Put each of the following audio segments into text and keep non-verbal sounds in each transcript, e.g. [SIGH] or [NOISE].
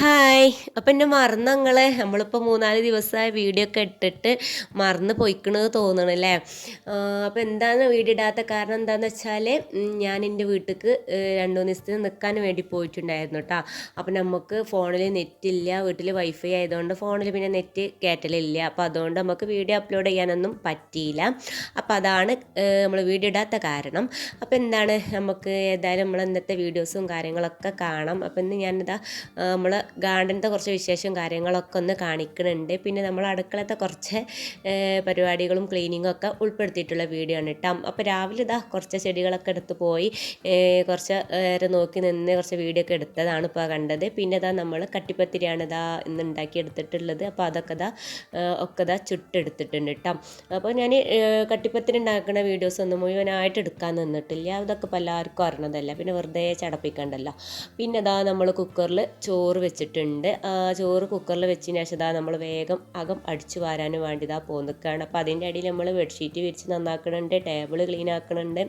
Hi. അപ്പം എന്നെ മറന്ന് ഞങ്ങളെ നമ്മളിപ്പോൾ മൂന്നാൽ ദിവസമായി വീഡിയോ ഒക്കെ ഇട്ടിട്ട് മറന്ന് തോന്നണം തോന്നണല്ലേ അപ്പോൾ എന്താണ് വീഡിയോ ഇടാത്ത കാരണം എന്താണെന്ന് വെച്ചാൽ ഞാൻ എന്റെ വീട്ടിലേക്ക് രണ്ട് മൂന്ന് ദിവസത്തിന് നിൽക്കാൻ വേണ്ടി പോയിട്ടുണ്ടായിരുന്നു കേട്ടോ അപ്പം നമുക്ക് ഫോണിൽ നെറ്റ് ഇല്ല. വീട്ടിൽ വൈഫൈ ആയതുകൊണ്ട് ഫോണിൽ പിന്നെ നെറ്റ് കയറ്റലില്ല അപ്പോൾ അതുകൊണ്ട് നമുക്ക് വീഡിയോ അപ്ലോഡ് ചെയ്യാനൊന്നും പറ്റിയില്ല. അപ്പോൾ അതാണ് നമ്മൾ വീഡിയോ ഇടാത്ത കാരണം. അപ്പോൾ എന്താണ്? നമുക്ക് ഏതായാലും നമ്മൾ ഇന്നത്തെ വീഡിയോസും കാര്യങ്ങളൊക്കെ കാണാം. അപ്പം ഇന്ന് ഞാനിതാ നമ്മൾ ഗാർഡനത്തെ കുറച്ച് വിശേഷം കാര്യങ്ങളൊക്കെ ഒന്ന് കാണിക്കുന്നുണ്ട് പിന്നെ നമ്മൾ അടുക്കളത്തെ കുറച്ച് പരിപാടികളും ക്ലീനിങ്ങും ഒക്കെ ഉൾപ്പെടുത്തിയിട്ടുള്ള വീഡിയോ ആണ് കേട്ടോ. അപ്പോൾ രാവിലെ ഇതാ കുറച്ച് ചെടികളൊക്കെ എടുത്ത് പോയി കുറച്ച് നേരം നോക്കി നിന്ന് കുറച്ച് വീഡിയോ ഒക്കെ എടുത്തതാണ് ഇപ്പോൾ കണ്ടത്. പിന്നെ ഇതാ നമ്മൾ കട്ടിപ്പത്തിരിയാണ് ഇതാ ഇന്ന് ഉണ്ടാക്കി എടുത്തിട്ടുള്ളത്. അപ്പോൾ അതൊക്കെ ഇതാ ഒക്കെ ഇതാ ചുട്ടെടുത്തിട്ടുണ്ട് കേട്ടോ. അപ്പോൾ ഞാൻ കട്ടിപ്പത്തിരി ഉണ്ടാക്കുന്ന വീഡിയോസ് ഒന്നും മുഴുവനായിട്ട് എടുക്കാൻ നിന്നിട്ടില്ല. അതൊക്കെ ഇപ്പോൾ എല്ലാവർക്കും അറിയണതല്ല പിന്നെ വെറുതെ ചടപ്പിക്കണ്ടല്ലോ. പിന്നെ ഇതാ നമ്മൾ കുക്കറിൽ ചോറ് വെച്ചിട്ടുണ്ട്. ചോറ് കുക്കറിൽ വെച്ചതിന് ശേഷം ഇതാ നമ്മൾ വേഗം അകം അടിച്ചു വാരാനും വേണ്ടി ഇതാ പോന്നിക്കാണ് അപ്പോൾ അതിന്റെ അടിയിൽ നമ്മൾ ബെഡ്ഷീറ്റ് വിരിച്ച് നന്നാക്കണുണ്ട് ടേബിൾ ക്ലീൻ ആക്കണുണ്ട്.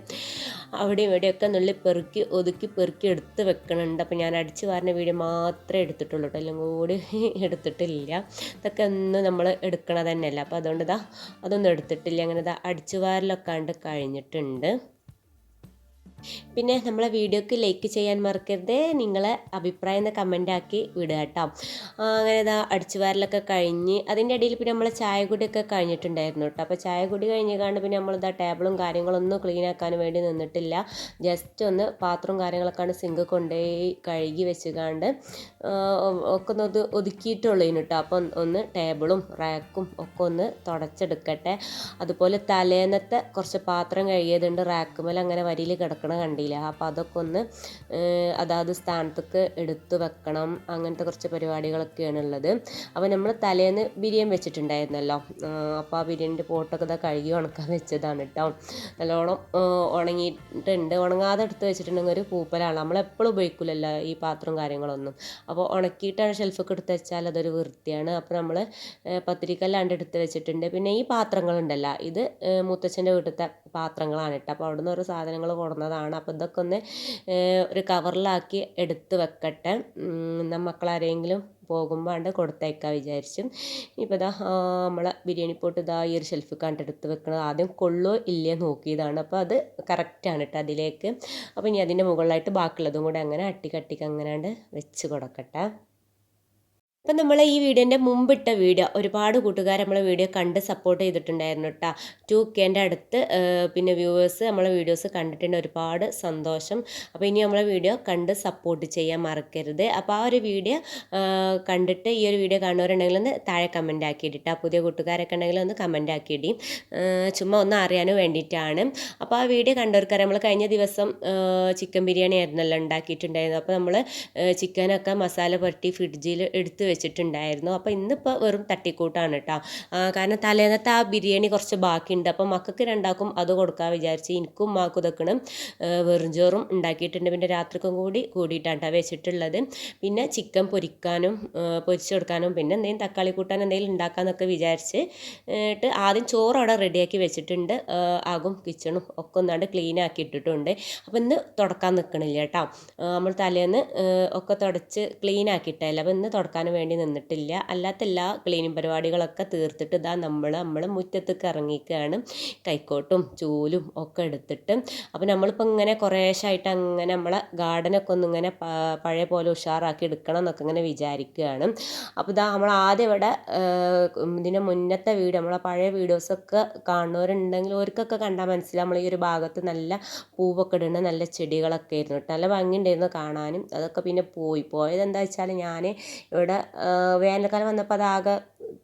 അവിടെയും ഇവിടെയൊക്കെ നുള്ളി പെറുക്കി ഒതുക്കി പെറുക്കി എടുത്ത് വെക്കണുണ്ട്. അപ്പോൾ ഞാൻ അടിച്ചു വാരുന്ന വീഡിയോ മാത്രമേ എടുത്തിട്ടുള്ളൂ കേട്ടോ. എല്ലാം കൂടി [LAUGHS] എടുത്തിട്ടില്ല. ഇതൊക്കെ ഒന്നും നമ്മൾ എടുക്കണ തന്നെയല്ല അപ്പോൾ അതുകൊണ്ട് ഇതാ അതൊന്നും എടുത്തിട്ടില്ല. അങ്ങനെ ഇതാ അടിച്ചു വാരലൊക്കെ കണ്ട് കഴിഞ്ഞിട്ടുണ്ട്. പിന്നെ നമ്മളെ വീഡിയോക്ക് ലൈക്ക് ചെയ്യാൻ മറക്കരുത്. നിങ്ങളെ അഭിപ്രായം കമന്റ് ആക്കി വിടുക കേട്ടോ. അങ്ങനെ ഇതാ അടിച്ചു വാരലൊക്കെ കഴിഞ്ഞ് അതിന്റെ ഇടയിൽ പിന്നെ നമ്മൾ ചായ കുടിയൊക്കെ കഴിഞ്ഞിട്ടുണ്ടായിരുന്നു കേട്ടോ. അപ്പോൾ ചായ കുടി കഴിഞ്ഞ് കണ്ട് പിന്നെ നമ്മളിതാ ടേബിളും കാര്യങ്ങളൊന്നും ക്ലീൻ ആക്കാൻ വേണ്ടി നിന്നിട്ടില്ല. ജസ്റ്റ് ഒന്ന് പാത്രവും കാര്യങ്ങളൊക്കെയാണ് സിങ്ക് കൊണ്ടുപോയി കഴുകി വെച്ചുകാണ്ട് ഒക്കെ ഒന്ന് അത് ഒതുക്കിയിട്ടുള്ളൂ കേട്ടോ. അപ്പം ഒന്ന് ടേബിളും റാക്കും ഒക്കെ ഒന്ന് തുടച്ചെടുക്കട്ടെ. അതുപോലെ തലേന്നത്തെ കുറച്ച് പാത്രം കഴുകിയതുണ്ട്. റാക്ക് അങ്ങനെ വരിയിൽ കിടക്കണം കണ്ടില്ല. അപ്പോൾ അതൊക്കെ ഒന്ന് അതാത് സ്ഥാനത്തേക്ക് എടുത്ത് വെക്കണം. അങ്ങനത്തെ കുറച്ച് പരിപാടികളൊക്കെയാണ് ഉള്ളത്. അപ്പോൾ നമ്മൾ തലേന്ന് ബിരിയാണി വെച്ചിട്ടുണ്ടായിരുന്നല്ലോ. അപ്പോൾ ആ ബിരിയാണിന്റെ പോട്ടൊക്കെ ഇതാ കഴുകി ഉണക്കാൻ വെച്ചതാണ് കേട്ടോ നല്ലോണം ഉണങ്ങിയിട്ടുണ്ട്. ഉണങ്ങാതെ എടുത്ത് വെച്ചിട്ടുണ്ടെങ്കിൽ ഒരു പൂപ്പലാണ്. നമ്മൾ എപ്പോഴും ഉപയോഗിക്കില്ലല്ലോ ഈ പാത്രവും കാര്യങ്ങളൊന്നും. അപ്പോൾ ഉണക്കിയിട്ടാണ് ഷെൽഫൊക്കെ എടുത്ത് വെച്ചാൽ അതൊരു വൃത്തിയാണ്. അപ്പോൾ നമ്മൾ പത്തിരിക്കല്ലാണ്ട് എടുത്ത് വെച്ചിട്ടുണ്ട്. പിന്നെ ഈ പാത്രങ്ങളുണ്ടല്ലോ. ഇത് മുത്തച്ഛന്റെ വീട്ടിലത്തെ പാത്രങ്ങളാണ് കേട്ടോ അപ്പോൾ അവിടുന്ന് ഓരോ സാധനങ്ങൾ കൊടുന്നതാണ് അപ്പോൾ ഇതൊക്കെ ഒന്ന് ഒരു കവറിലാക്കി എടുത്ത് വെക്കട്ടെ. മക്കളാരെങ്കിലും പോകുമ്പോൾ കൊടുത്തേക്കാം വിചാരിച്ചു. ഇപ്പോൾ ഇതാ നമ്മളെ ബിരിയാണി പോട്ട് ഇതാ ഈ ഒരു ഷെൽഫ് കണ്ടെടുത്ത് വെക്കണത് ആദ്യം കൊള്ളോ ഇല്ലയോ നോക്കിയതാണ്. അപ്പോൾ അത് കറക്റ്റാണ് കേട്ടോ അതിലേക്ക്. അപ്പോൾ ഇനി അതിന്റെ മുകളിലായിട്ട് ബാക്കിയുള്ളതും കൂടെ അങ്ങനെ അട്ടി കട്ടിക്ക് അങ്ങനെ വെച്ച് കൊടുക്കട്ടെ. ഇപ്പം നമ്മൾ ഈ വീഡിയോന്റെ മുമ്പിട്ട വീഡിയോ ഒരുപാട് കൂട്ടുകാർ നമ്മളെ വീഡിയോ കണ്ട് സപ്പോർട്ട് ചെയ്തിട്ടുണ്ടായിരുന്നു കേട്ടോ ടു കെന്റെ അടുത്ത് പിന്നെ വ്യൂവേഴ്സ് നമ്മളെ വീഡിയോസ് കണ്ടിട്ടുണ്ട് ഒരുപാട് സന്തോഷം. അപ്പോൾ ഇനി നമ്മളെ വീഡിയോ കണ്ട് സപ്പോർട്ട് ചെയ്യാൻ മറക്കരുത്. അപ്പോൾ ആ ഒരു വീഡിയോ കണ്ടിട്ട് ഈ ഒരു വീഡിയോ കാണുന്നവരുണ്ടെങ്കിൽ ഒന്ന് താഴെ കമന്റ് ആക്കിയിട്ടാ പുതിയ കൂട്ടുകാരൊക്കെ ഉണ്ടെങ്കിൽ ഒന്ന് കമന്റ് ആക്കിയിട്ട് ചുമ്മാ ഒന്ന് അറിയാനും വേണ്ടിയിട്ടാണ്. അപ്പോൾ ആ വീഡിയോ കണ്ടവർക്കാർ നമ്മൾ കഴിഞ്ഞ ദിവസം ചിക്കൻ ബിരിയാണി ആയിരുന്നല്ലോ ഉണ്ടാക്കിയിട്ടുണ്ടായിരുന്നു അപ്പോൾ നമ്മൾ ചിക്കനൊക്കെ മസാല പുരട്ടി ഫ്രിഡ്ജിൽ എടുത്ത് വെച്ചിട്ടുണ്ടായിരുന്നു. അപ്പോൾ ഇന്നിപ്പോൾ വെറും തട്ടിക്കൂട്ടാണ് കേട്ടോ കാരണം തലേന്നത്തെ ആ ബിരിയാണി കുറച്ച് ബാക്കിയുണ്ട്. അപ്പോൾ മക്കൾക്ക് രണ്ടാക്കും അത് കൊടുക്കാൻ വിചാരിച്ച് എനിക്കും മാക്കും ഇതൊക്കെ വെറും ചോറും ഉണ്ടാക്കിയിട്ടുണ്ട്. പിന്നെ രാത്രിക്കും കൂടി കൂടിയിട്ടാണ് വെച്ചിട്ടുള്ളത്. പിന്നെ ചിക്കൻ പൊരിക്കാനും പൊരിച്ചു കൊടുക്കാനും പിന്നെ എന്തെങ്കിലും തക്കാളി കൂട്ടാൻ എന്തെങ്കിലും ഉണ്ടാക്കാമെന്നൊക്കെ വിചാരിച്ച് ട്ട് ആദ്യം ചോറ് അവിടെ റെഡിയാക്കി വെച്ചിട്ടുണ്ട്. ആകും കിച്ചണും ഒക്കെ ഒന്നാണ്ട് ക്ലീൻ ആക്കി ഇട്ടിട്ടുണ്ട്. അപ്പോൾ ഇന്ന് തുടക്കാൻ നിൽക്കണില്ല കേട്ടോ നമ്മൾ തലേന്ന് ഒക്കെ തുടച്ച് ക്ലീൻ ആക്കിയിട്ടല്ല. അപ്പോൾ ഇന്ന് തുടക്കാൻ വേണ്ടി നിന്നിട്ടില്ല. അല്ലാത്ത എല്ലാ ക്ലീനിങ് പരിപാടികളൊക്കെ തീർത്തിട്ട് ഇതാ നമ്മൾ നമ്മൾ മുറ്റത്തേക്ക് ഇറങ്ങിക്കുകയാണ് കൈക്കോട്ടും ചൂലും ഒക്കെ എടുത്തിട്ട്. അപ്പോൾ നമ്മളിപ്പോൾ ഇങ്ങനെ കുറേശ്ശായിട്ട് അങ്ങനെ നമ്മളെ ഗാർഡനൊക്കെ ഒന്ന് ഇങ്ങനെ പഴയ പോലെ ഉഷാറാക്കി എടുക്കണം എന്നൊക്കെ ഇങ്ങനെ വിചാരിക്കുകയാണ് അപ്പോൾ ഇതാ നമ്മൾ ആദ്യം ഇവിടെ ഇതിന്റെ മുന്നത്തെ വീഡിയോ നമ്മളെ പഴയ വീഡിയോസൊക്കെ കാണുന്നവരുണ്ടെങ്കിൽ അവർക്കൊക്കെ കണ്ടാൽ മനസ്സിലാവും. നമ്മൾ ഈ ഒരു ഭാഗത്ത് നല്ല പൂവൊക്കെ ഇടുന്ന നല്ല ചെടികളൊക്കെ ആയിരുന്നു നല്ല ഭംഗിയുണ്ടായിരുന്നു കാണാനും. അതൊക്കെ പിന്നെ പോയി. പോയത് എന്താ വെച്ചാൽ ഞാൻ ഇവിടെ വേനൽക്കാലം വന്നപ്പോൾ അതാകെ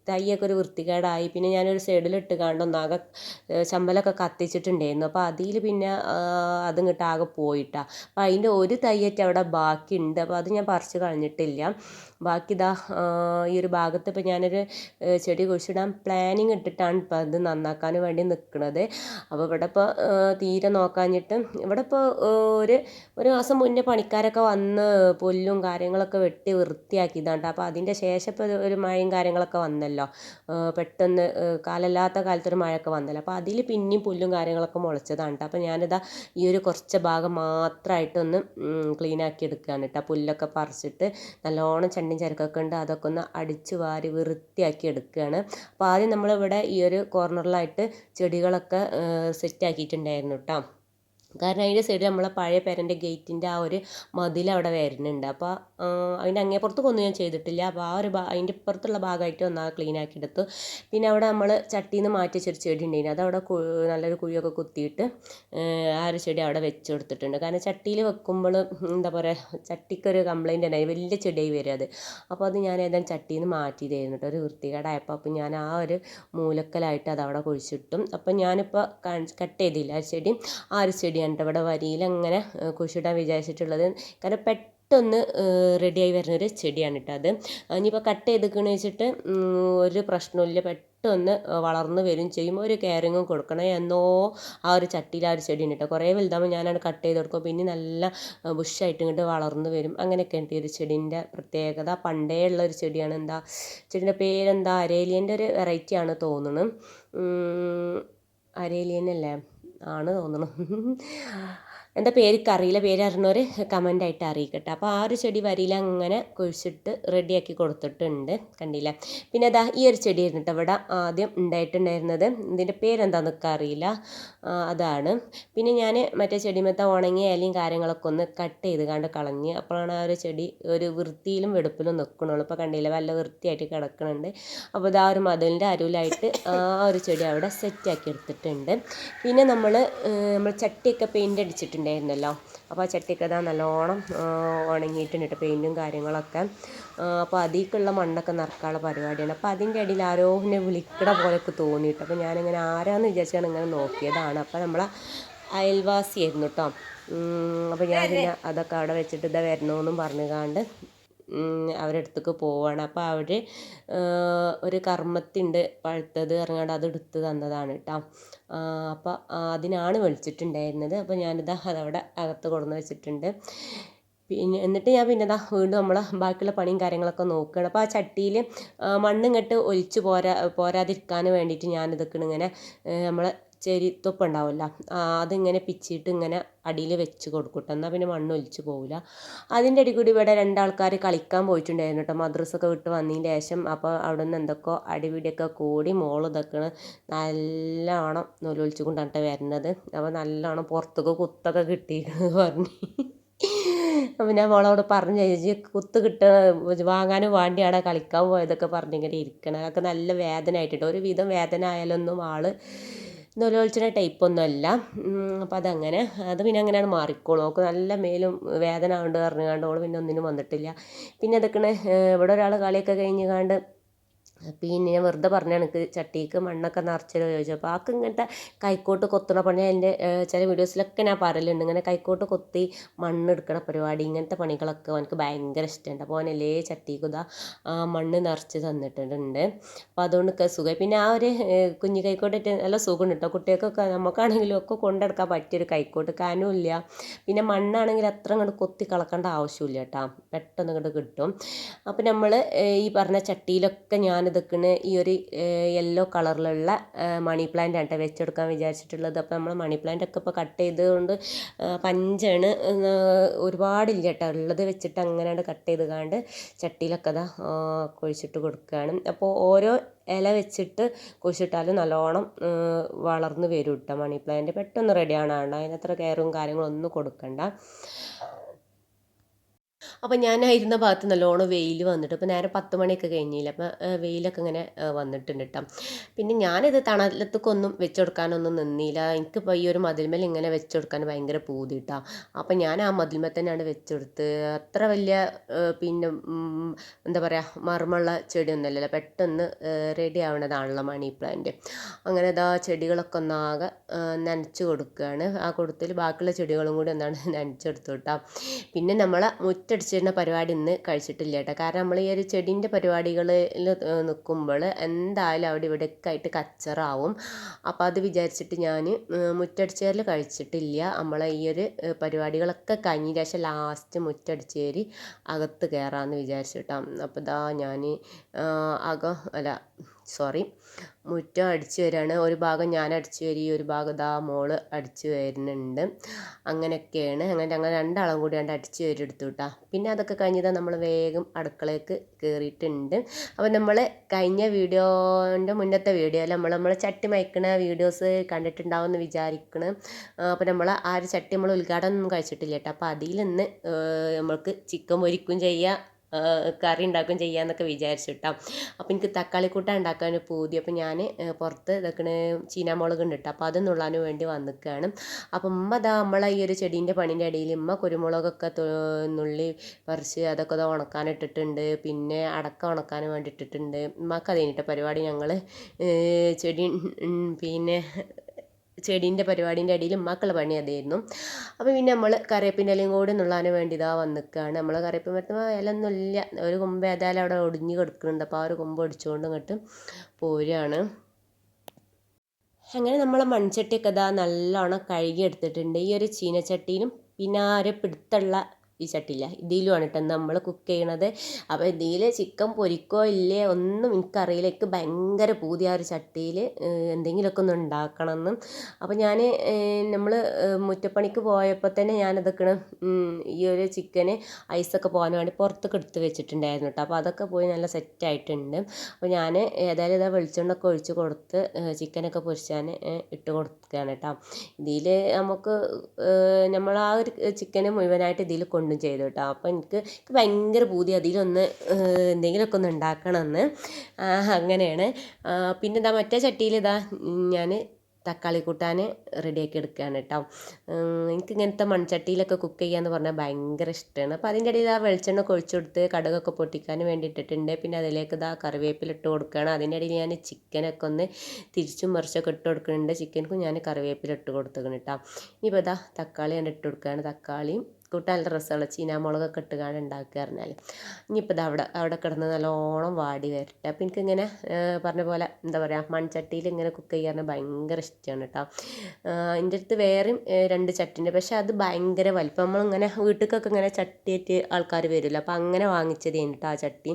തൈയൊക്കെ ഒരു വൃത്തികേടായി. പിന്നെ ഞാനൊരു സൈഡിലിട്ട് കണ്ടൊന്നാകെ ചമ്മലൊക്കെ കത്തിച്ചിട്ടുണ്ടായിരുന്നു. അപ്പോൾ അതിൽ പിന്നെ അതിങ്ങോട്ട് ആകെ പോയിട്ടാ. അപ്പോൾ അതിന്റെ ഒരു തയ്യറ്റ് അവിടെ ബാക്കിയുണ്ട്. അപ്പോൾ അത് ഞാൻ പറിച്ച് കളഞ്ഞിട്ടില്ല. ബാക്കി ഇതാ ഈ ഒരു ഭാഗത്ത് ഇപ്പോൾ ഞാനൊരു ചെടി കുഴിച്ചിടാൻ പ്ലാനിങ് ഇട്ടിട്ടാണ് ഇപ്പോൾ അത് നന്നാക്കാൻ വേണ്ടി നിൽക്കുന്നത് അപ്പോൾ ഇവിടെ ഇപ്പോൾ തീരെ നോക്കാഞ്ഞിട്ട് ഇവിടെ ഇപ്പോൾ ഒരു ഒരു മാസം മുന്നേ പണിക്കാരൊക്കെ വന്ന് പുല്ലും കാര്യങ്ങളൊക്കെ വെട്ടി വൃത്തിയാക്കിയതാണ്. അപ്പോൾ അതിന്റെ ശേഷം ഇപ്പോൾ ഒരു മഴയും കാര്യങ്ങളൊക്കെ വന്നല്ലോ. പെട്ടെന്ന് കാലല്ലാത്ത കാലത്തൊരു മഴയൊക്കെ വന്നല്ലോ. അപ്പോൾ അതിൽ പിന്നെയും പുല്ലും കാര്യങ്ങളൊക്കെ മുളച്ചതാണ് അപ്പോൾ ഞാനിതാ ഈ ഒരു കുറച്ച് ഭാഗം മാത്രമായിട്ടൊന്ന് ക്ലീൻ ആക്കി എടുക്കുകയാണ് കേട്ടോ. പുല്ലൊക്കെ പറിച്ചിട്ട് നല്ലോണം തെണ്ടും ചരക്കൊക്കെ ഉണ്ട് അതൊക്കെ ഒന്ന് അടിച്ചു വാരി വൃത്തിയാക്കി എടുക്കുകയാണ്. അപ്പോൾ ആദ്യം നമ്മളിവിടെ ഈ ഒരു കോർണറിലായിട്ട് ചെടികളൊക്കെ സെറ്റ് ആക്കിയിട്ടുണ്ടായിരുന്നു കേട്ടോ കാരണം അതിന്റെ സൈഡിൽ നമ്മളെ പഴയ പേരന്റെ ഗേറ്റിന്റെ ആ ഒരു മതിൽ അവിടെ വരുന്നുണ്ട് അപ്പോൾ അതിന്റെ അങ്ങേപ്പുറത്തൊന്നും ഞാൻ ചെയ്തിട്ടില്ല. അപ്പോൾ ആ ഒരു അതിന്റെ ഇപ്പുറത്തുള്ള ഭാഗമായിട്ട് ഒന്ന് ക്ലീൻ ആക്കി എടുത്തു. പിന്നെ അവിടെ നമ്മൾ ചട്ടിയിൽ നിന്ന് മാറ്റി വെച്ചൊരു ചെടി ഉണ്ടായിരുന്നു. അതവിടെ നല്ലൊരു കുഴിയൊക്കെ കുത്തിയിട്ട് ആ ഒരു ചെടി അവിടെ വെച്ച് കൊടുത്തിട്ടുണ്ട്. കാരണം ചട്ടിയിൽ വെക്കുമ്പോൾ എന്താ പറയുക ചട്ടിക്കൊരു കംപ്ലൈന്റ് ഉണ്ടായി വലിയ ചെടിയായി വരും അത്. അപ്പോൾ അത് ഞാൻ ഏതായാലും ചട്ടിയിൽ നിന്ന് മാറ്റിയതായിരുന്നു കേട്ടോ. ഒരു വൃത്തികേടായപ്പോൾ അപ്പോൾ ഞാൻ ആ ഒരു മൂലക്കലായിട്ട് അത് അവിടെ കുഴിച്ചിട്ടും. അപ്പോൾ ഞാനിപ്പോൾ കട്ട് ചെയ്തില്ല ആ ചെടി. ആ ഒരു ചെടി ചെടിയാണ് ഇവിടെ വരിയിൽ അങ്ങനെ കുഴിച്ചിടാൻ വിചാരിച്ചിട്ടുള്ളത്. കാരണം പെട്ടെന്ന് റെഡിയായി വരുന്നൊരു ചെടിയാണ് കേട്ടോ അത് ഇനിയിപ്പോൾ കട്ട് ചെയ്തിക്കണെന്ന് വെച്ചിട്ട് ഒരു പ്രശ്നമില്ല പെട്ടെന്ന് വളർന്നു വരും ചെയ്യും. ഒരു കെയറിങ്ങും കൊടുക്കണം. എന്നോ ആ ഒരു ചട്ടിയിൽ ആ ഒരു ചെടി ഉണ്ട് കേട്ടോ കുറേ വലുതാകുമ്പോൾ ഞാനത് കട്ട് ചെയ്ത് കൊടുക്കും. പിന്നെ നല്ല ബുഷായിട്ട് ഇങ്ങോട്ട് വളർന്നു വരും. അങ്ങനെയൊക്കെ ഉണ്ട് ഈ ഒരു ചെടീന്റെ പ്രത്യേകത. പണ്ടേ ഉള്ള ഒരു ചെടിയാണ്. എന്താ ചെടീന്റെ പേരെന്താ? അരേലിയന്റെ ഒരു വെറൈറ്റിയാണ് തോന്നുന്നു അരേലിയനല്ലേ? ആണ് തോന്നുന്നു എന്താ പേര് അറിയില്ല പേര് അറിഞ്ഞവർ കമന്റായിട്ട് അറിയിക്കട്ടെ. അപ്പോൾ ആ ഒരു ചെടി വരിയിൽ അങ്ങനെ കുഴിച്ചിട്ട് റെഡിയാക്കി കൊടുത്തിട്ടുണ്ട്. കണ്ടില്ല? പിന്നെ അതാ ഈ ഒരു ചെടി ഇരുന്നിട്ട് ഇവിടെ ആദ്യം ഉണ്ടായിട്ടുണ്ടായിരുന്നത്. ഇതിന്റെ പേരെന്താണെന്നൊക്കെ അറിയില്ല. അതാണ്. പിന്നെ ഞാൻ മറ്റേ ചെടിമത്ത ഉണങ്ങിയ ഇലയും കാര്യങ്ങളൊക്കെ ഒന്ന് കട്ട് ചെയ്ത് കണ്ട് കളഞ്ഞ് അപ്പോഴാണ് ആ ഒരു ചെടി ഒരു വൃത്തിയിലും വെടുപ്പിലും നിൽക്കണുള്ളൂ ഇപ്പോൾ കണ്ടില്ല? വല്ല വൃത്തിയായിട്ട് കിടക്കുന്നുണ്ട് അപ്പോൾ ഇതാ ഒരു മതിലിന്റെ അരുവിലായിട്ട് ആ ഒരു ചെടി അവിടെ സെറ്റാക്കി എടുത്തിട്ടുണ്ട്. പിന്നെ നമ്മൾ നമ്മൾ ചട്ടിയൊക്കെ പെയിന്റ് അടിച്ചിട്ടുണ്ട്. ഉണ്ടായിരുന്നല്ലോ. അപ്പോൾ ആ ചട്ടിക്കത നല്ലോണം ഉണങ്ങിയിട്ടുണ്ട് പെയിന്റും കാര്യങ്ങളൊക്കെ. അപ്പോൾ അതിലേക്കുള്ള മണ്ണൊക്കെ നിറക്കാനുള്ള പരിപാടിയാണ്. അപ്പോൾ അതിന്റെ ഇടയിൽ ആരോ എന്നെ വിളിക്കണ പോലെയൊക്കെ തോന്നിയിട്ട് അപ്പോൾ ഞാനിങ്ങനെ ആരാന്ന് വിചാരിച്ചാണ് ഇങ്ങനെ നോക്കിയതാണ്. അപ്പോൾ നമ്മളെ അയൽവാസിയായിരുന്നു കേട്ടോ അപ്പോൾ ഞാൻ പിന്നെ അതൊക്കെ അവിടെ വെച്ചിട്ട് ഇതാ വരണമെന്നും പറഞ്ഞുകാണ്ട് അവരുടെ അടുത്തേക്ക് പോവുകയാണ് അപ്പോൾ അവർ ഒരു കർമ്മത്തിണ്ട് പഴുത്തത് ഇറങ്ങാണ്ട് അത് എടുത്ത് തന്നതാണ് കേട്ടോ അപ്പോൾ അതിനാണ് വിളിച്ചിട്ടുണ്ടായിരുന്നത്. അപ്പോൾ ഞാനിതാ അതവിടെ അകത്ത് കൊണ്ടുവന്ന് വെച്ചിട്ടുണ്ട്. പിന്നെ എന്നിട്ട് ഞാൻ പിന്നെ ഇതാ വീണ്ടും നമ്മൾ ബാക്കിയുള്ള പണിയും കാര്യങ്ങളൊക്കെ നോക്കുകയാണ് അപ്പോൾ ആ ചട്ടിയിൽ മണ്ണും കെട്ട് ഒലിച്ച് പോരാ പോരാതിരിക്കാൻ വേണ്ടിയിട്ട് ഞാനിതൊക്കെ ഇങ്ങനെ നമ്മൾ ചെരിത്തൊപ്പ് ഉണ്ടാവുമല്ലോ അതിങ്ങനെ പിച്ചിയിട്ട് ഇങ്ങനെ അടിയിൽ വെച്ച് കൊടുക്കും കേട്ടോ എന്നാൽ പിന്നെ മണ്ണ് ഒലിച്ച് പോവില്ല അതിന്റെ ഇടയിൽ കൂടി ഇവിടെ രണ്ടാൾക്കാർ കളിക്കാൻ പോയിട്ടുണ്ടായിരുന്നു കേട്ടോ മദ്രസൊക്കെ വിട്ട് വന്നതിന് ശേഷം അപ്പോൾ അവിടെ നിന്ന് എന്തൊക്കെയോ അടിപിടിയൊക്കെ കൂടി മോൾ ഇതൊക്കെ നല്ലോണം നൂലൊലിച്ച് കൊണ്ടാണ് വരുന്നത്. അപ്പോൾ നല്ലോണം പുറത്തൊക്കെ കുത്തൊക്കെ കിട്ടിയിരുന്നു പറഞ്ഞു. അപ്പം ഞാൻ മോളോട് പറഞ്ഞു ചേച്ചി കുത്ത് കിട്ടുക വാങ്ങാനും വേണ്ടി അവിടെ കളിക്കാൻ പോയതൊക്കെ പറഞ്ഞിങ്ങനെ ഇരിക്കണം. അതൊക്കെ നല്ല വേദന ആയിട്ടുണ്ട് ഒരു വിധം വേദന ആയാലൊന്നും ആൾ നൊലോളിച്ചിന്റെ ടൈപ്പ് അല്ല അപ്പം അതങ്ങനെ. അത് പിന്നെ അങ്ങനെയാണ് മാറിക്കോളും. ഓൾക്ക് നല്ല മേലും വേദന ഉണ്ട് പറഞ്ഞുകൊണ്ട് ഓൾ പിന്നെ ഒന്നിനും വന്നിട്ടില്ല. പിന്നെ അതൊക്കെ ഇവിടെ ഒരാൾ കളിയൊക്കെ കഴിഞ്ഞ് കണ്ട് പിന്നെ ഞാൻ വെറുതെ പറഞ്ഞ എനിക്ക് ചട്ടിക്ക് മണ്ണൊക്കെ നിറച്ചല്ലോ ചോദിച്ചു. അപ്പോൾ ആൾക്ക് ഇങ്ങനത്തെ കൈക്കോട്ട് കൊത്തണ പണി അതിന്റെ ചില വീഡിയോസിലൊക്കെ ഞാൻ പറയലുണ്ട്. ഇങ്ങനെ കൈക്കോട്ട് കൊത്തി മണ്ണെടുക്കണ പരിപാടി ഇങ്ങനത്തെ പണികളൊക്കെ എനിക്ക് ഭയങ്കര ഇഷ്ടമുണ്ട് അപ്പോൾ അവനല്ലേ ചട്ടിക്ക് ഇതാ മണ്ണ് നിറച്ച് തന്നിട്ടുണ്ട് അപ്പോൾ അതുകൊണ്ട് സുഖം പിന്നെ ആ ഒരു കുഞ്ഞു കൈക്കോട്ടിട്ട് നല്ല സുഖം കേട്ടോ കുട്ടികൾക്കൊക്കെ നമുക്കാണെങ്കിലും ഒക്കെ കൊണ്ടെടുക്കാൻ പറ്റിയൊരു കൈക്കോട്ട് ഇല്ല. പിന്നെ മണ്ണാണെങ്കിൽ അത്ര അങ്ങോട്ട് കൊത്തി കളക്കേണ്ട ആവശ്യമില്ല കേട്ടോ പെട്ടെന്ന് ഇങ്ങോട്ട് കിട്ടും. അപ്പോൾ നമ്മൾ ഈ പറഞ്ഞ ചട്ടിയിലൊക്കെ ഞാൻ നിൽക്കുന്ന ഈ ഒരു യെല്ലോ കളറിലുള്ള മണി പ്ലാന്റ് ആണ് കേട്ടോ വെച്ചെടുക്കാൻ വിചാരിച്ചിട്ടുള്ളത്. അപ്പോൾ നമ്മൾ മണി പ്ലാന്റ് ഒക്കെ ഇപ്പോൾ കട്ട് ചെയ്തുകൊണ്ട് പഞ്ചാണ് ഒരുപാടില്ല കേട്ടോ. ഉള്ളത് വെച്ചിട്ട് അങ്ങനെയാണ് കട്ട് ചെയ്ത് കാണ്ട് ചട്ടിയിലൊക്കെ അതാ കുഴിച്ചിട്ട് കൊടുക്കുകയാണ് അപ്പോൾ ഓരോ ഇല വെച്ചിട്ട് കുഴിച്ചിട്ടാലും നല്ലോണം വളർന്നു വരും കേട്ടോ മണി പ്ലാന്റ് പെട്ടെന്ന് റെഡിയാണ് അതിനത്ര കെയറും കാര്യങ്ങളും ഒന്നും കൊടുക്കണ്ട. അപ്പോൾ ഞാൻ ഇരുന്ന ഭാഗത്ത് നല്ലോണം വെയിൽ വന്നിട്ട് അപ്പോൾ നേരെ പത്ത് മണിയൊക്കെ കഴിഞ്ഞില്ല അപ്പോൾ വെയിലൊക്കെ ഇങ്ങനെ വന്നിട്ടുണ്ട് കേട്ടോ പിന്നെ ഞാനിത് തണലത്തേക്കൊന്നും വെച്ച് കൊടുക്കാനൊന്നും നിന്നില്ല. എനിക്കിപ്പോൾ ഈ ഒരു മതിൽമേൽ ഇങ്ങനെ വെച്ച് കൊടുക്കാൻ ഭയങ്കര പൂതി കേട്ടോ അപ്പോൾ ഞാൻ ആ മതിൽമേൽ തന്നെയാണ് വെച്ചെടുത്ത്. അത്ര വലിയ പിന്നെ എന്താ പറയുക മർമ്മമുള്ള ചെടിയൊന്നുമല്ലല്ലോ. പെട്ടെന്ന് റെഡി ആവണതാണല്ലോ മണി പ്ലാന്റ്. അങ്ങനെ ഇതാ ചെടികളൊക്കെ ഒന്നാകെ നനച്ച് കൊടുക്കുകയാണ് ആ കൊടുത്തിൽ ബാക്കിയുള്ള ചെടികളും കൂടി ഒന്നാണ് [LAUGHS] നനച്ചെടുത്തു കേട്ടോ പിന്നെ നമ്മൾ മുറ്റടിച്ച് വെച്ചിരുന്ന പരിപാടി ഇന്ന് കഴിച്ചിട്ടില്ല കേട്ടോ. കാരണം നമ്മൾ ഈ ഒരു ചെടീന്റെ പരിപാടികളിൽ നിൽക്കുമ്പോൾ എന്തായാലും അവിടെ ഇവിടെയൊക്കെ ആയിട്ട് കച്ചറാവും. അപ്പോൾ അത് വിചാരിച്ചിട്ട് ഞാൻ മുറ്റടിച്ചേരിൽ കഴിച്ചിട്ടില്ല. നമ്മളെ ഈ ഒരു പരിപാടികളൊക്കെ കഴിഞ്ഞ ശേഷം ലാസ്റ്റ് മുറ്റടിച്ചേരി അകത്ത് കയറാമെന്ന് വിചാരിച്ചിട്ടാണ് അപ്പോൾ ഇതാ ഞാൻ അകം അല്ല സോറി. മുറ്റം അടിച്ചു വരികയാണ് ഒരു ഭാഗം ഞാൻ അടിച്ചു വരി ഒരു ഭാഗം ദാ മോൾ അടിച്ചു വരുന്നുണ്ട്. അങ്ങനെയൊക്കെയാണ്. അങ്ങനെ ഞങ്ങൾ രണ്ടാളും കൂടി കണ്ട് അടിച്ചു വരി എടുത്തു കേട്ടോ പിന്നെ അതൊക്കെ കഴിഞ്ഞതാ നമ്മൾ വേഗം അടുക്കളയ്ക്ക് കയറിയിട്ടുണ്ട് അപ്പോൾ നമ്മൾ കഴിഞ്ഞ വീഡിയോന്റെ മുന്നത്തെ വീഡിയോയിൽ നമ്മൾ നമ്മൾ ചട്ടി മയക്കണ വീഡിയോസ് കണ്ടിട്ടുണ്ടാവും എന്ന് വിചാരിക്കണം അപ്പോൾ നമ്മൾ ആ ഒരു ചട്ടി നമ്മൾ ഉദ്ഘാടനം ഒന്നും കഴിച്ചിട്ടില്ല കേട്ടോ അപ്പോൾ അതിൽ നിന്ന് നമ്മൾക്ക് ചിക്കൻ പൊരിക്കും ചെയ്യാം കറി ഉണ്ടാക്കും ചെയ്യാന്നൊക്കെ വിചാരിച്ചു അപ്പം അപ്പോൾ എനിക്ക് തക്കാളി കൂട്ടാൻ ഉണ്ടാക്കാൻ പൂതി. അപ്പോൾ ഞാൻ പുറത്ത് ഇതൊക്കെ ചീനാമുളക് ഉണ്ട് കേട്ടോ. അപ്പോൾ അത് നുള്ളാൻ വേണ്ടി വന്നിക്കുകയാണ് അപ്പം ഉമ്മ അതാ നമ്മളെ ഈ ഒരു ചെടീന്റെ പണിന്റെ ഇടയിൽ ഉമ്മ കുരുമുളകൊക്കെ നുള്ളി പറിച്ച് അതൊക്കെ അത് ഉണക്കാനിട്ടിട്ടുണ്ട് പിന്നെ അടക്ക ഉണക്കാൻ വേണ്ടി ഇട്ടിട്ടുണ്ട്. ഉമ്മക്ക് അതിനിട്ട പരിപാടി. ഞങ്ങൾ ചെടി പിന്നെ ചെടീന്റെ പരിപാടീന്റെ ഇടയിൽ ഉമ്മാക്കുള്ള പണി അതായിരുന്നു. അപ്പോൾ പിന്നെ നമ്മൾ കറിവേപ്പിന്റെ ഇലയും കൂടി നുള്ളാനും വേണ്ടി ഇതാ വന്നിക്കുകയാണ് നമ്മൾ കറിവേപ്പിൻ മരത്തുമ്പോൾ ഇലയൊന്നും ഇല്ല. ഒരു കൊമ്പ് ഏതായാലും അവിടെ ഒടിഞ്ഞ് കിടക്കുന്നുണ്ട്. അപ്പോൾ ആ ഒരു കൊമ്പ് ഒടിച്ചുകൊണ്ട് ഇങ്ങോട്ട് പോരുകയാണ്. അങ്ങനെ നമ്മളെ മൺചട്ടിയൊക്കെ ഇതാ നല്ലോണം കഴുകി എടുത്തിട്ടുണ്ട് ഈ ഒരു ചീനച്ചട്ടിയിലും പിന്നെ ആ ഒരു പിടുത്തുള്ള ഈ ചട്ടിയില്ല ഇതിലുമാണ് കേട്ടോ നമ്മൾ കുക്ക് ചെയ്യണത്. അപ്പോൾ ഇതിൽ ചിക്കൻ പൊരിക്കോ ഇല്ലേ ഒന്നും എനിക്കറിയില്ല. എനിക്ക് ഭയങ്കര പൂതി ആ ഒരു ചട്ടിയിൽ എന്തെങ്കിലുമൊക്കെ ഒന്ന് ഉണ്ടാക്കണം എന്നും അപ്പോൾ ഞാൻ നമ്മൾ മുറ്റപ്പണിക്ക് പോയപ്പോൾ തന്നെ ഞാനതൊക്കെ ഈ ഒരു ചിക്കന് ഐസൊക്കെ പോകാൻ വേണ്ടി പുറത്തൊക്കെ എടുത്ത് വെച്ചിട്ടുണ്ടായിരുന്നു കേട്ടോ അപ്പോൾ അതൊക്കെ പോയി നല്ല സെറ്റായിട്ടുണ്ട് അപ്പോൾ ഞാൻ ഏതായാലും ഇതാ വെളിച്ചെണ്ണൊക്കെ ഒഴിച്ച് കൊടുത്ത് ചിക്കനൊക്കെ പൊരിച്ചാൻ ഇട്ട് കൊടുക്കുകയാണ് കേട്ടോ ഇതിൽ നമുക്ക് നമ്മൾ ആ ഒരു ചിക്കന് മുഴുവനായിട്ട് ഇതിൽ കൊണ്ട് കൊണ്ടും ചെയ്തു കേട്ടോ. അപ്പോൾ എനിക്ക് ഭയങ്കര പൂതി അതിലൊന്ന് എന്തെങ്കിലുമൊക്കെ ഒന്ന് ഉണ്ടാക്കണമെന്ന്. അങ്ങനെയാണ്. പിന്നെ ഇതാ മറ്റേ ചട്ടിയിൽ ഇതാ ഞാൻ തക്കാളി കൂട്ടാൻ റെഡിയാക്കി എടുക്കുകയാണ് കേട്ടോ. എനിക്ക് ഇങ്ങനത്തെ മൺചട്ടിയിലൊക്കെ കുക്ക് ചെയ്യാന്ന് പറഞ്ഞാൽ ഭയങ്കര ഇഷ്ടമാണ്. അപ്പോൾ അതിന്റെ ഇടയിൽ ആ വെളിച്ചെണ്ണ കൊഴിച്ചു കൊടുത്ത് കടുകൊക്കെ പൊട്ടിക്കാൻ വേണ്ടി ഇട്ടിട്ടുണ്ട്. പിന്നെ അതിലേക്ക് ഇതാ കറിവേപ്പില ഇട്ട് കൊടുക്കുകയാണ്. അതിന്റെ ഇടയിൽ ഞാൻ ചിക്കനൊക്കെ ഒന്ന് തിരിച്ചും മറിച്ചൊക്കെ ഇട്ട് കൊടുക്കുന്നുണ്ട്. ചിക്കനക്കും ഞാൻ കറിവേപ്പില ഇട്ട് കൊടുത്തേക്കണം കേട്ടോ. ഇനിയിപ്പോൾ ഇതാ തക്കാളി ഞാൻ ഇട്ട് കൊടുക്കുകയാണ്. തക്കാളിയും കൂട്ടാൻ നല്ല രസമുള്ള ചീനാമുളകൊക്കെ ഇട്ടുകാണ് ഉണ്ടാക്കുക പറഞ്ഞാൽ ഇനിയിപ്പോൾ ഇത് അവിടെ അവിടെ കിടന്ന് നല്ലോണം വാടി വരട്ടെ. അപ്പോൾ എനിക്കിങ്ങനെ പറഞ്ഞ പോലെ എന്താ പറയുക മൺചട്ടിയിൽ ഇങ്ങനെ കുക്ക് ചെയ്യാൻ ഭയങ്കര ഇഷ്ടമാണ് കേട്ടോ എന്റെ അടുത്ത് വേറെയും രണ്ട് ചട്ടിന്റെ പക്ഷേ അത് ഭയങ്കര വലിപ്പം. നമ്മളിങ്ങനെ വീട്ടിലേക്കൊക്കെ ഇങ്ങനെ ചട്ടിയേറ്റ് ആൾക്കാർ വരുമല്ലോ അപ്പോൾ അങ്ങനെ വാങ്ങിച്ചത് കേട്ടോ ആ ചട്ടി.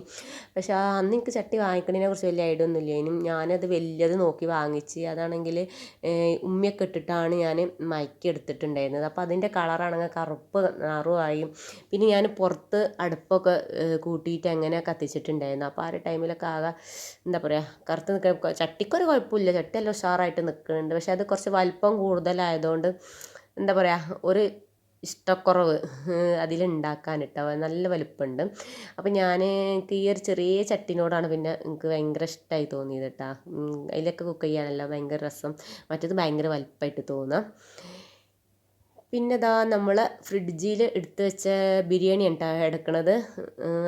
പക്ഷേ അന്ന് എനിക്ക് ചട്ടി വാങ്ങിക്കണതിനെ കുറിച്ച് വലിയ ഐഡിയ ഒന്നുമില്ല ഇനിയും ഞാനത് വലിയത് നോക്കി വാങ്ങിച്ച് അതാണെങ്കിൽ ഉമ്മയൊക്കെ ഇട്ടിട്ടാണ് ഞാൻ മയക്കി എടുത്തിട്ടുണ്ടായിരുന്നത്. അപ്പോൾ അതിന്റെ കളറാണെങ്കിൽ കറുപ്പ് നാറുമായി പിന്നെ ഞാൻ പുറത്ത് അടുപ്പൊക്കെ കൂട്ടിയിട്ട് അങ്ങനെ കത്തിച്ചിട്ടുണ്ടായിരുന്നു. അപ്പോൾ ആ ഒരു ടൈമിലൊക്കെ ആകെ എന്താ പറയുക കറുത്ത് നിൽക്കാൻ ചട്ടിക്കൊരു കുഴപ്പമില്ല. ചട്ടി എല്ലാം ഉഷാറായിട്ട് നിൽക്കുന്നുണ്ട് പക്ഷേ അത് കുറച്ച് വലിപ്പം കൂടുതലായതുകൊണ്ട് എന്താ പറയുക ഒരു ഇഷ്ടക്കുറവ് അതിലുണ്ടാക്കാൻ കേട്ടോ നല്ല വലിപ്പമുണ്ട് അപ്പം ഞാൻ എനിക്ക് ഈ ഒരു ചെറിയ ചട്ടിനോടാണ് പിന്നെ എനിക്ക് ഭയങ്കര ഇഷ്ടമായി തോന്നിയത് കേട്ടോ അതിലൊക്കെ കുക്ക് ചെയ്യാനല്ല ഭയങ്കര രസം. മറ്റേത് ഭയങ്കര വലിപ്പമായിട്ട് തോന്നുക പിന്നെ ഇതാ നമ്മൾ ഫ്രിഡ്ജിൽ എടുത്ത് വെച്ച ബിരിയാണി കേട്ടോ എടുക്കണത്.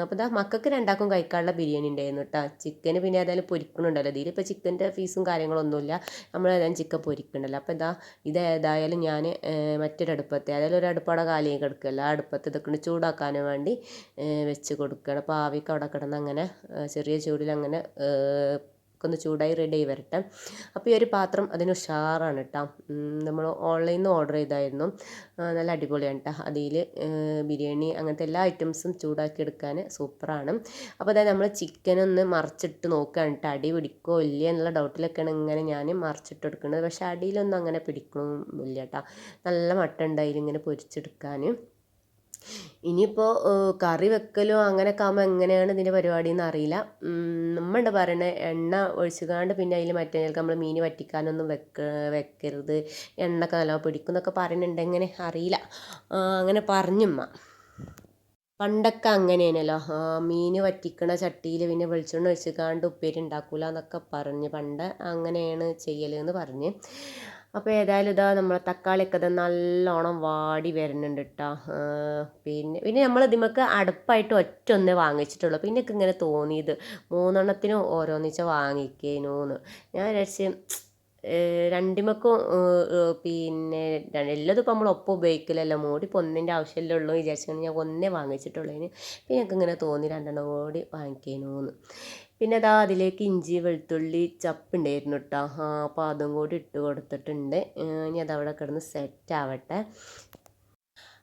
അപ്പോൾ ഇതാ മക്കൾക്ക് രണ്ടാക്കും കഴിക്കാനുള്ള ബിരിയാണി ഉണ്ടായിരുന്നു കേട്ടോ ചിക്കന് പിന്നെ ഏതായാലും പൊരിക്കണുണ്ടല്ലോ. ഇതിൽ ഇപ്പോൾ ചിക്കന്റെ ഫീസും കാര്യങ്ങളൊന്നുമില്ല. നമ്മൾ ഏതായാലും ചിക്കൻ പൊരിക്കണല്ലോ അപ്പോൾ ഇതാ ഇത് ഏതായാലും ഞാൻ മറ്റൊരു അടുപ്പത്തെ ഏതായാലും ഒരു അടുപ്പാടെ കാലിയും കിടക്കല്ല ആ അടുപ്പത്ത് ഇതൊക്കെ ചൂടാക്കാനും വേണ്ടി വെച്ച് കൊടുക്കുകയാണ് അപ്പോൾ ആവിക്ക് അവിടെ കിടന്ന് അങ്ങനെ ചെറിയ ചൂടിൽ അങ്ങനെ ഒന്ന് ചൂടായി റെഡി ആയി വരട്ടെ. അപ്പോൾ ഈ ഒരു പാത്രം അതിന് ഉഷാറാണ് കേട്ടോ നമ്മൾ ഓൺലൈനിൽ നിന്ന് ഓർഡർ ചെയ്തായിരുന്നു. നല്ല അടിപൊളിയാണ് കേട്ടോ അതിൽ ബിരിയാണി അങ്ങനത്തെ എല്ലാ ഐറ്റംസും ചൂടാക്കി എടുക്കാൻ സൂപ്പറാണ് അപ്പോൾ അതായത് നമ്മൾ ചിക്കൻ ഒന്ന് മറിച്ചിട്ട് നോക്കുകയാണ് കേട്ടോ അടി പിടിക്കോ ഇല്ല എന്നുള്ള ഡൗട്ടിലൊക്കെയാണ് ഇങ്ങനെ ഞാൻ മറിച്ചിട്ട് എടുക്കുന്നത്. പക്ഷേ അടിയിലൊന്നും അങ്ങനെ പിടിക്കണമില്ല കേട്ടോ നല്ല മട്ട ഉണ്ടായി ഇങ്ങനെ പൊരിച്ചെടുക്കാൻ ഇനിയിപ്പോൾ കറി വെക്കലോ അങ്ങനെ ആകുമ്പോൾ എങ്ങനെയാണ് ഇതിന്റെ പരിപാടി എന്ന് അറിയില്ല നമ്മളുടെ പറയണ എണ്ണ ഒഴിച്ചുകാണ്ട് പിന്നെ അതിൽ മറ്റേ നമ്മൾ മീൻ വറ്റിക്കാനൊന്നും വെക്ക വെക്കരുത്. എണ്ണയൊക്കെ നല്ലോണം പിടിക്കും എന്നൊക്കെ പറയുന്നുണ്ട് എങ്ങനെ? അറിയില്ല. അങ്ങനെ പറഞ്ഞുമ്മ. പണ്ടൊക്കെ അങ്ങനെയാണല്ലോ. മീൻ വറ്റിക്കണ ചട്ടിയിൽ പിന്നെ വെളിച്ചെണ്ണ ഒഴിച്ചുകാണ്ട് ഉപ്പേരി ഉണ്ടാക്കൂല എന്നൊക്കെ പറഞ്ഞ്. പണ്ട് അങ്ങനെയാണ് ചെയ്യൽ എന്ന് പറഞ്ഞ്. അപ്പോൾ ഏതായാലും ഇതാ നമ്മൾ തക്കാളിയൊക്കെ ഇതാ നല്ലോണം വാടി വരുന്നുണ്ട് കേട്ടോ പിന്നെ പിന്നെ നമ്മൾ ഇതിമക്ക് അടുപ്പായിട്ട് ഒറ്റ ഒന്നേ വാങ്ങിച്ചിട്ടുള്ളൂ. പിന്നെ ഇങ്ങനെ തോന്നിയത് മൂന്നെണ്ണത്തിനും ഓരോന്നിച്ച വാങ്ങിക്കേനൂന്ന്. ഞാൻ വിചാരിച്ച് രണ്ടിമക്കും പിന്നെ എല്ലതും ഇപ്പം നമ്മൾ ഒപ്പം ഉപയോഗിക്കലല്ലോ? മോടി ഇപ്പോൾ ഒന്നിന്റെ ആവശ്യമല്ലേ ഉള്ളൂ വിചാരിച്ചാണ് ഞാൻ ഒന്നേ വാങ്ങിച്ചിട്ടുള്ളതിന് പിന്നെ എനിക്ക് ഇങ്ങനെ തോന്നി രണ്ടെണ്ണം കൂടി വാങ്ങിക്കേനൂന്ന് പിന്നെ അതാ അതിലേക്ക് ഇഞ്ചി വെളുത്തുള്ളി ചപ്പുണ്ടായിരുന്നു കേട്ടോ ആ അപ്പോൾ അതും കൂടി ഇട്ട് കൊടുത്തിട്ടുണ്ട്. ഇനി അതവിടെ കിടന്ന് സെറ്റ് ആവട്ടെ.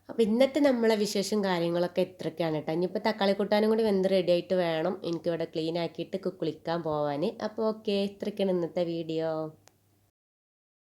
അപ്പോൾ ഇന്നത്തെ നമ്മളെ വിശേഷം കാര്യങ്ങളൊക്കെ ഇത്രയൊക്കെയാണ് കേട്ടോ ഇനിയിപ്പോൾ തക്കാളി കൂട്ടാനും കൂടി വെന്ത് റെഡി ആയിട്ട് വേണം. എനിക്കിവിടെ ക്ലീൻ ആക്കിയിട്ട് കുളിക്കാൻ പോവാൻ അപ്പോൾ ഓക്കെ ഇത്രയൊക്കെയാണ് ഇന്നത്തെ വീഡിയോ